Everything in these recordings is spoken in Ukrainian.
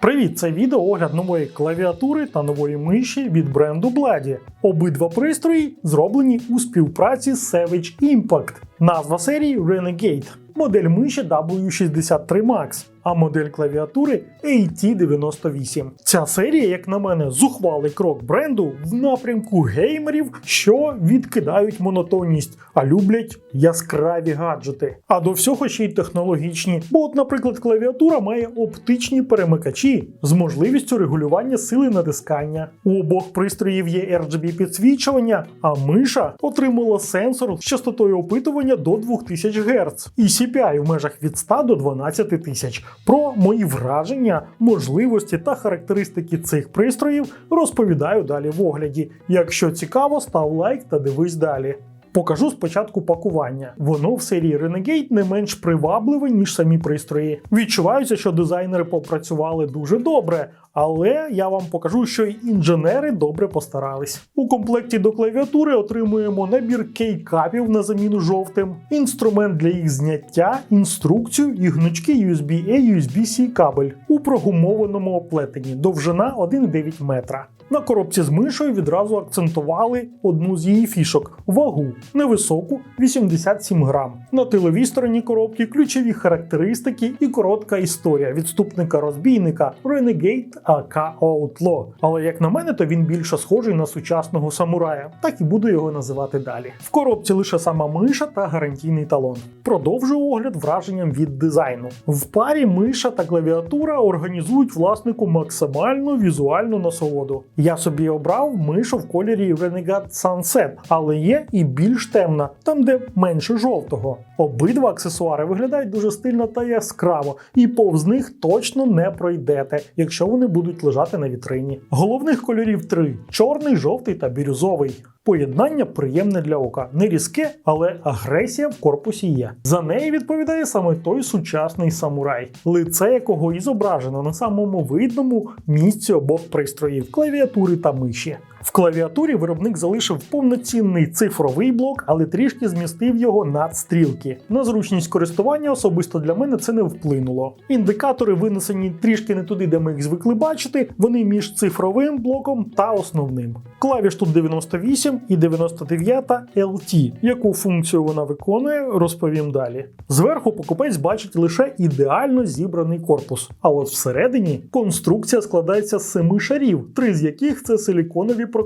Привіт! Це відео огляд нової клавіатури та нової миші від бренду Blady. Обидва пристрої зроблені у співпраці з Savage Impact. Назва серії Renegade. Модель миші W63 Max, а модель клавіатури AT98. Ця серія, як на мене, зухвалий крок бренду в напрямку геймерів, що відкидають монотонність, а люблять яскраві гаджети. А до всього ще й технологічні. Бо, от, наприклад, клавіатура має оптичні перемикачі з можливістю регулювання сили натискання. У обох пристроїв є RGB підсвічування, а миша отримала сенсор з частотою опитування до 2000 Гц і CPI в межах від 100 до 12 тисяч. Про мої враження, можливості та характеристики цих пристроїв розповідаю далі в огляді. Якщо цікаво, став лайк та дивись далі. Покажу спочатку пакування. Воно в серії Renegade не менш привабливе, ніж самі пристрої. Відчувається, що дизайнери попрацювали дуже добре, але я вам покажу, що й інженери добре постарались. У комплекті до клавіатури отримуємо набір кейкапів на заміну жовтим, інструмент для їх зняття, інструкцію і гнучки USB-A USB-C кабель у прогумованому оплетенні, довжина 1,9 метра. На коробці з мишою відразу акцентували одну з її фішок вагу невисоку 87 грам. На тиловій стороні коробки ключові характеристики і коротка історія відступника розбійника Renegade AK Outlaw. Але як на мене, то він більше схожий на сучасного самурая, так і буду його називати далі. В коробці лише сама миша та гарантійний талон. Продовжую огляд враженням від дизайну. В парі миша та клавіатура організують власнику максимальну візуальну насолоду. Я собі обрав мишу в кольорі Renegade Sunset, але є і більш темна, там де менше жовтого. Обидва аксесуари виглядають дуже стильно та яскраво, і повз них точно не пройдете, якщо вони будуть лежати на вітрині. Головних кольорів три: чорний, жовтий та бірюзовий. Поєднання приємне для ока, не різке, але агресія в корпусі є. За неї відповідає саме той сучасний самурай, лице якого і зображено на самому видному місці обох пристроїв клавіатури та миші. Клавіатурі виробник залишив повноцінний цифровий блок, але трішки змістив його над стрілки. На зручність користування особисто для мене це не вплинуло. Індикатори винесені трішки не туди, де ми їх звикли бачити. Вони між цифровим блоком та основним. Клавіш тут 98 і 99 LT. Яку функцію вона виконує, розповім далі. Зверху покупець бачить лише ідеально зібраний корпус. А от всередині конструкція складається з семи шарів, три з яких це силіконові прокладки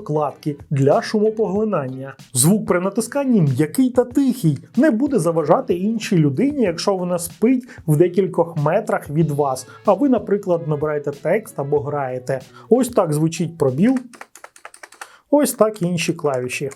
для шумопоглинання. Звук при натисканні м'який та тихий, не буде заважати іншій людині, якщо вона спить в декількох метрах від вас, а ви, наприклад, набираєте текст або граєте. Ось так звучить пробіл. Ось так інші клавіші.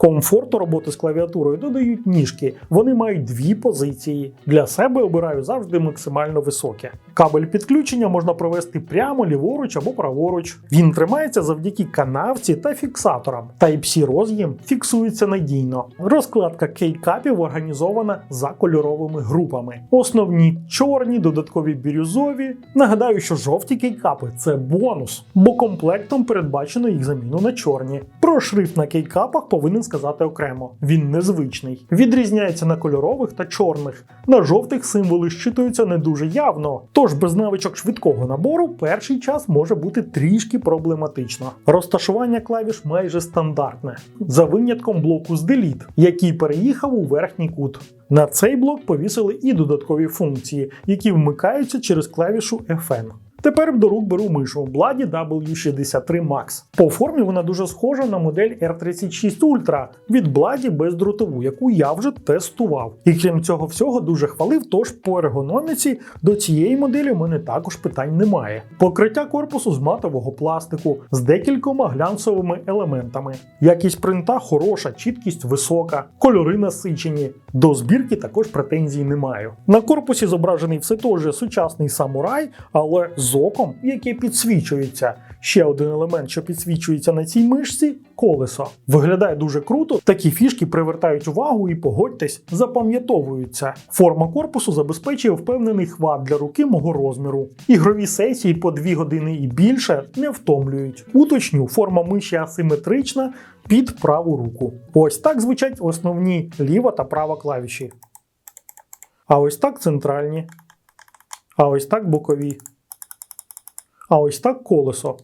Комфорту роботи з клавіатурою додають ніжки. Вони мають дві позиції. Для себе обираю завжди максимально високе. Кабель підключення можна провести прямо ліворуч або праворуч. Він тримається завдяки канавці та фіксаторам. Type-C роз'єм фіксується надійно. Розкладка кейкапів організована за кольоровими групами. Основні чорні, додаткові бірюзові. Нагадаю, що жовті кейкапи це бонус, бо комплектом передбачено їх заміну на чорні. Про шрифт на кейкапах повинен сказати окремо. Він незвичний. Відрізняється на кольорових та чорних. На жовтих символи щитуються не дуже явно. Тож без навичок швидкого набору перший час може бути трішки проблематично. Розташування клавіш майже стандартне, за винятком блоку з Delete, який переїхав у верхній кут. На цей блок повісили і додаткові функції, які вмикаються через клавішу FN. Тепер до рук беру мишу Blady W63 Max. По формі вона дуже схожа на модель R36 Ultra від Blady бездротову, яку я вже тестував. І крім цього всього дуже хвалив, тож по ергономіці до цієї моделі в мене також питань немає. Покриття корпусу з матового пластику з декількома глянцевими елементами. Якість принта хороша, чіткість висока, кольори насичені. До збірки також претензій не маю. На корпусі зображений все той же сучасний самурай, але з оком, яке підсвічується. Ще один елемент, що підсвічується на цій мишці колесо. Виглядає дуже круто. Такі фішки привертають увагу і погодьтесь, запам'ятовуються. Форма корпусу забезпечує впевнений хват для руки мого розміру. Ігрові сесії по 2 години і більше не втомлюють. Уточню, форма миші асиметрична під праву руку. Ось так звучать основні ліва та права клавіші. А ось так центральні. А ось так бокові. А ось так колесо.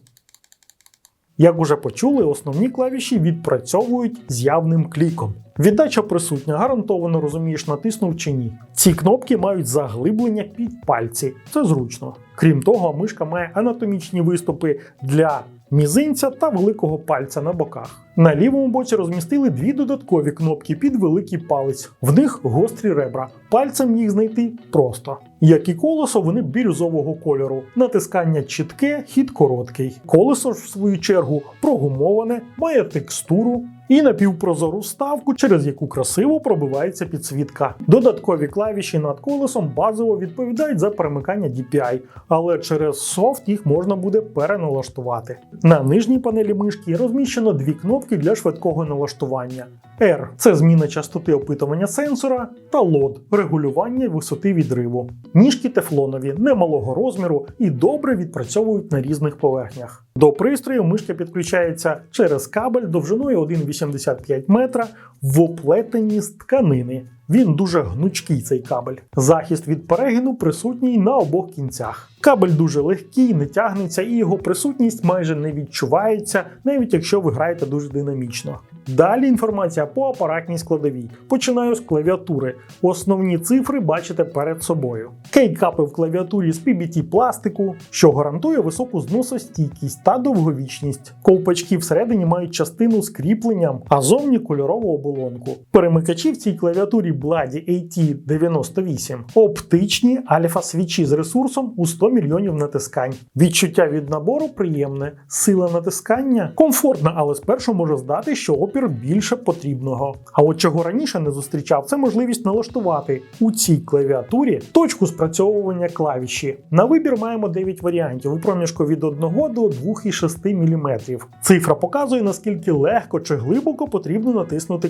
Як уже почули, основні клавіші відпрацьовують з явним кліком. Віддача присутня, гарантовано розумієш, натиснув чи ні. Ці кнопки мають заглиблення під пальці, це зручно. Крім того, мишка має анатомічні виступи для мізинця та великого пальця на боках. На лівому боці розмістили дві додаткові кнопки під великий палець. В них гострі ребра. Пальцем їх знайти просто. Як і колесо, вони бірюзового кольору. Натискання чітке, хід короткий. Колесо ж, в свою чергу, прогумоване, має текстуру і напівпрозору ставку, через яку красиво пробивається підсвітка. Додаткові клавіші над колесом базово відповідають за перемикання DPI, але через софт їх можна буде переналаштувати. На нижній панелі мишки розміщено дві кнопки для швидкого налаштування. R це зміна частоти опитування сенсора, та LOD регулювання висоти відриву. Ніжки тефлонові, немалого розміру і добре відпрацьовують на різних поверхнях. До пристрою мишка підключається через кабель довжиною 1,85 метра в оплетенні з тканини. Він дуже гнучкий цей кабель. Захист від перегину присутній на обох кінцях. Кабель дуже легкий, не тягнеться, і його присутність майже не відчувається, навіть якщо ви граєте дуже динамічно. Далі інформація по апаратній складовій. Починаю з клавіатури. Основні цифри бачите перед собою. Кейкапи в клавіатурі з PBT пластику, що гарантує високу зносостійкість та довговічність. Ковпачки всередині мають частину з кріпленням, а зовні кольорову оболонку. Перемикачі в цій клавіатурі Bloody AT98 оптичні альфа-свічі з ресурсом у 100 мільйонів натискань. Відчуття від набору приємне, сила натискання комфортна, але спершу може здати, що опір більше потрібного. А от чого раніше не зустрічав, це можливість налаштувати у цій клавіатурі точку спрацьовування клавіші. На вибір маємо 9 варіантів у проміжку від 1 до 2,6 мм. Цифра показує, наскільки легко чи глибоко потрібно натиснути.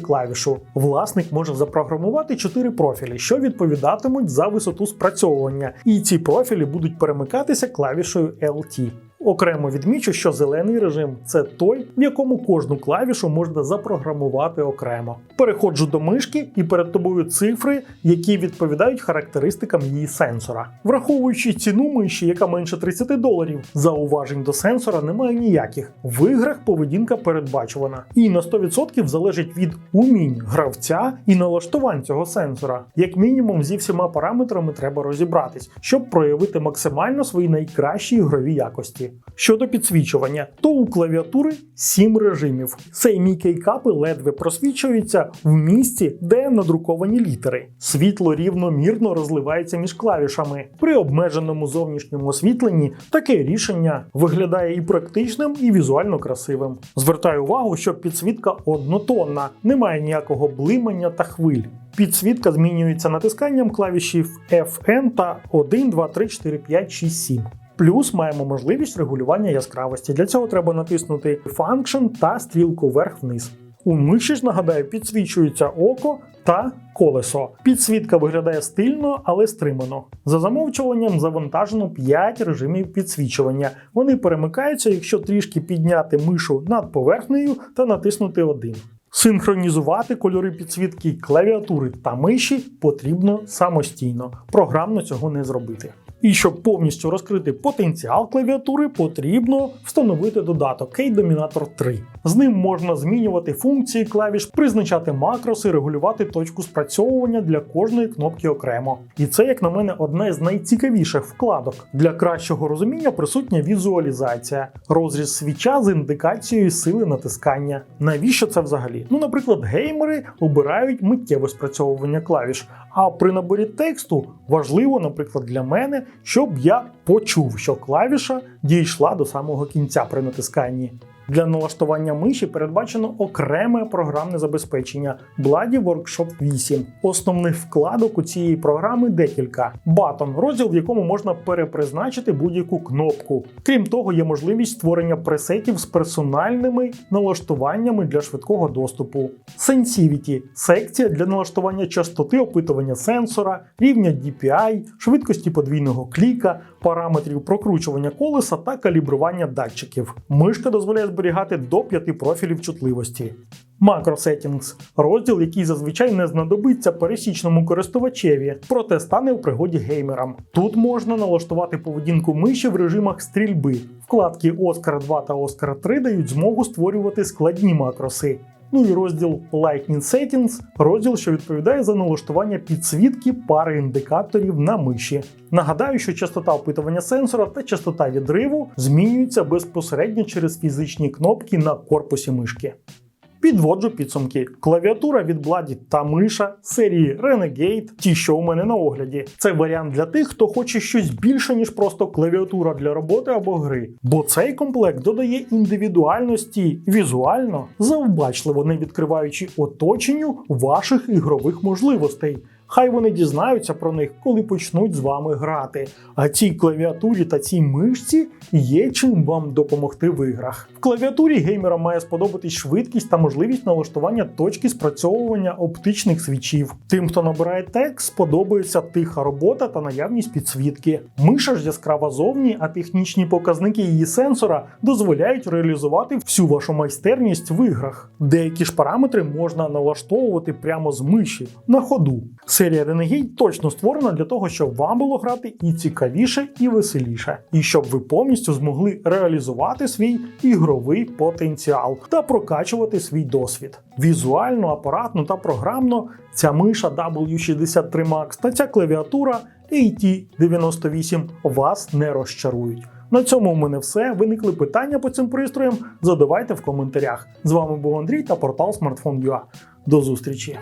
Власник може запрограмувати 4 профілі, що відповідатимуть за висоту спрацьовування, і ці профілі будуть перемикатися клавішою LT. Окремо відмічу, що зелений режим це той, в якому кожну клавішу можна запрограмувати окремо. Переходжу до мишки і перед тобою цифри, які відповідають характеристикам її сенсора. Враховуючи ціну миші, яка менше 30 доларів, зауважень до сенсора немає ніяких. В іграх поведінка передбачувана і на 100% залежить від умінь гравця і налаштувань цього сенсора. Як мінімум, зі всіма параметрами треба розібратись, щоб проявити максимально свої найкращі ігрові якості. Щодо підсвічування, то у клавіатури 7 режимів. Цей мій кейкапи ледве просвічуються в місці, де надруковані літери. Світло рівномірно розливається між клавішами. При обмеженому зовнішньому освітленні таке рішення виглядає і практичним, і візуально красивим. Звертаю увагу, що підсвітка однотонна, немає ніякого блимання та хвиль. Підсвітка змінюється натисканням клавішів FN та 1, 2, 3, 4, 5, 6, 7. Плюс маємо можливість регулювання яскравості. Для цього треба натиснути Function та стрілку вверх-вниз. У миші ж нагадаю, підсвічується око та колесо. Підсвітка виглядає стильно, але стримано. За замовчуванням завантажено 5 режимів підсвічування. Вони перемикаються, якщо трішки підняти мишу над поверхнею та натиснути один. Синхронізувати кольори підсвітки клавіатури та миші потрібно самостійно. Програмно цього не зробити. І щоб повністю розкрити потенціал клавіатури, потрібно встановити додаток K-Dominator 3. З ним можна змінювати функції клавіш, призначати макроси, регулювати точку спрацьовування для кожної кнопки окремо. І це, як на мене, одна з найцікавіших вкладок. Для кращого розуміння присутня візуалізація, розріз свіча з індикацією сили натискання. Навіщо це взагалі? Ну, наприклад, геймери обирають миттєве спрацьовування клавіш. А при наборі тексту важливо, наприклад, для мене, щоб я почув, що клавіша дійшла до самого кінця при натисканні. Для налаштування миші передбачено окреме програмне забезпечення Bloody Workshop 8. Основних вкладок у цієї програми декілька: Батон, розділ, в якому можна перепризначити будь-яку кнопку. Крім того, є можливість створення пресетів з персональними налаштуваннями для швидкого доступу. Sensivity – секція для налаштування частоти опитування сенсора, рівня DPI, швидкості подвійного кліка, параметрів прокручування колеса та калібрування датчиків. Мишка дозволяє зберігати до 5 профілів чутливості. Macro – розділ, який зазвичай не знадобиться пересічному користувачеві, проте стане у пригоді геймерам. Тут можна налаштувати поведінку миші в режимах стрільби. Вкладки Oscar 2 та Oscar 3 дають змогу створювати складні макроси. Ну і розділ Lightning Settings – розділ, що відповідає за налаштування підсвітки пари індикаторів на миші. Нагадаю, що частота опитування сенсора та частота відриву змінюються безпосередньо через фізичні кнопки на корпусі мишки. Підводжу підсумки. Клавіатура від Bloody та миша серії Renegade, ті, що у мене на огляді. Це варіант для тих, хто хоче щось більше, ніж просто клавіатура для роботи або гри. Бо цей комплект додає індивідуальності візуально, завбачливо не відкриваючи оточенню ваших ігрових можливостей. Хай вони дізнаються про них, коли почнуть з вами грати. А цій клавіатурі та цій мишці є чим вам допомогти в іграх. В клавіатурі геймерам має сподобатись швидкість та можливість налаштування точки спрацьовування оптичних свічів. Тим, хто набирає текст, сподобається тиха робота та наявність підсвітки. Миша ж яскрава зовні, а технічні показники її сенсора дозволяють реалізувати всю вашу майстерність в іграх. Деякі ж параметри можна налаштовувати прямо з миші на ходу. Серія Renegade точно створена для того, щоб вам було грати і цікавіше, і веселіше, і щоб ви повністю змогли реалізувати свій ігровий потенціал та прокачувати свій досвід. Візуально, апаратно та програмно ця миша W63 Max та ця клавіатура AT98 вас не розчарують. На цьому у мене все. Виникли питання по цим пристроям? Задавайте в коментарях. З вами був Андрій та портал Smartphone.ua. До зустрічі!